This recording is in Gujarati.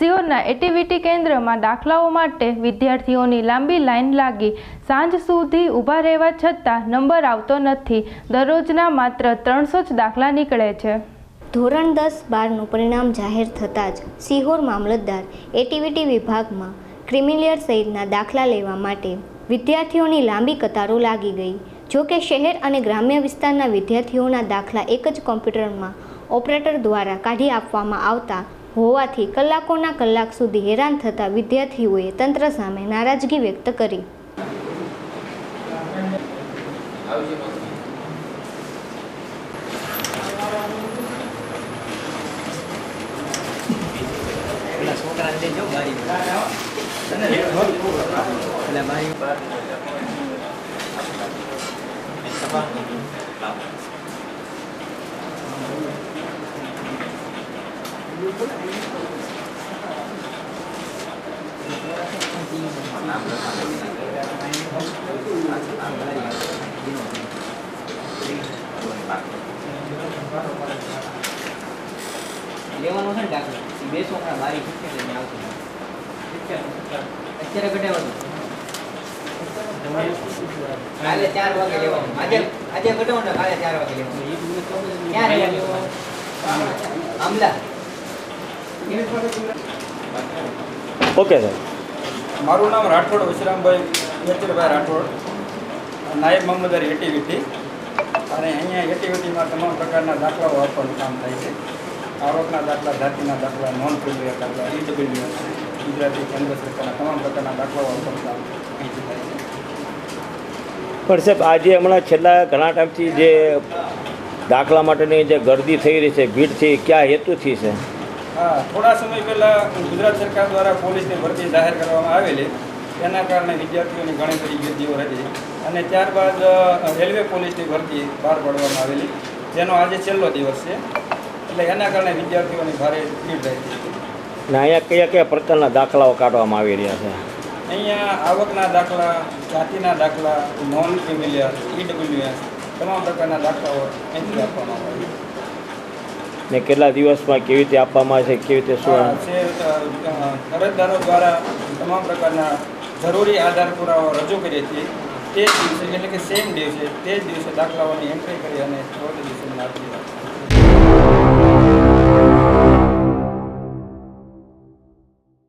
સિયોરના એટીવીટી કેન્દ્રમાં દાખલાઓ માટે વિદ્યાર્થીઓની લાંબી લાઇન લાગી. સાંજ સુધી ઊભા રહેવા છતાં નંબર આવતો નથી. દરરોજના માત્ર ત્રણસો જ દાખલા નીકળે છે. ધોરણ દસ બારનું પરિણામ જાહેર થતાં જ સિહોર મામલતદાર એટીવીટી વિભાગમાં ક્રિમિલિયર સહિતના દાખલા લેવા માટે વિદ્યાર્થીઓની લાંબી કતારો લાગી ગઈ. જો કે શહેર અને ગ્રામ્ય વિસ્તારના વિદ્યાર્થીઓના દાખલા એક જ કોમ્પ્યુટરમાં ઓપરેટર દ્વારા કાઢી આપવામાં આવતા હોવાથી કલાકોના કલાક સુધી હેરાન થતા વિદ્યાર્થીઓએ તંત્ર સામે નારાજગી વ્યક્ત કરી. પેલા છોકરાને દેજો બારી પેલા બારી લેવાનું છે ને ઈ બે છોકરા બારી શીખે છે ને આવતું અત્યારે ઘટાડવાનું કાલે ચાર વાગે લેવાનું. આજે આજે ઘટાડો ને કાલે ચાર વાગે લેવાનું. ક્યાં રહેવાનું? આમલા. ઓકે સર મારું નામ રાઠોડ વિશ્રામભાઈ યચરભાઈ રાઠોડ નાયબ મામલતદાર એટીવીટી અને અહીંયા એટીવીટીમાં તમામ પ્રકારના દાખલાઓ આપવાનું કામ થાય છે. આવકના દાખલા જાતિના દાખલા નોન ક્રિમિનલ દાખલા ઈડબ્લ્યુ ગુજરાતી કેન્દ્ર સરકારના તમામ પ્રકારના દાખલાઓ આપવાનું કામ અહીંથી થાય છે. પણ સાહેબ આજે હમણાં છેલ્લા ઘણા ટાઈમથી જે દાખલા માટેની જે ગરદી થઈ રહી છે ભીડ છે એ કયા હેતુથી છે? હા થોડા સમય પહેલાં ગુજરાત સરકાર દ્વારા પોલીસની ભરતી જાહેર કરવામાં આવેલી. તેના કારણે વિદ્યાર્થીઓની ઘણી બધી ગીર્દીઓ હતી. અને ત્યારબાદ રેલવે પોલીસની ભરતી બહાર પાડવામાં આવેલી. જેનો આજે છેલ્લો દિવસ છે. એટલે એના કારણે વિદ્યાર્થીઓની ભારે ભીડ રહી હતી. અને અહીંયા કયા કયા પ્રકારના દાખલાઓ કાઢવામાં આવી રહ્યા છે? અહીંયા આવકના દાખલા જાતિના દાખલા નોન ફેમિલિયર ઈડબ્લ્યુએસ તમામ પ્રકારના દાખલાઓ અહીંથી આપવામાં આવે છે ને કેટલા દિવસમાં કેવી રીતે આપવામાં છે, કેવી રીતે શું અરજદારો દ્વારા તમામ પ્રકારના જરૂરી આધાર પુરાવા રજૂ કરીએ છીએ. તે જ દિવસે, એટલે કે સેમ દિવસે, તે જ દિવસે દાખલાઓની એન્ટ્રી કરી અને ચોથ દિવસે આપી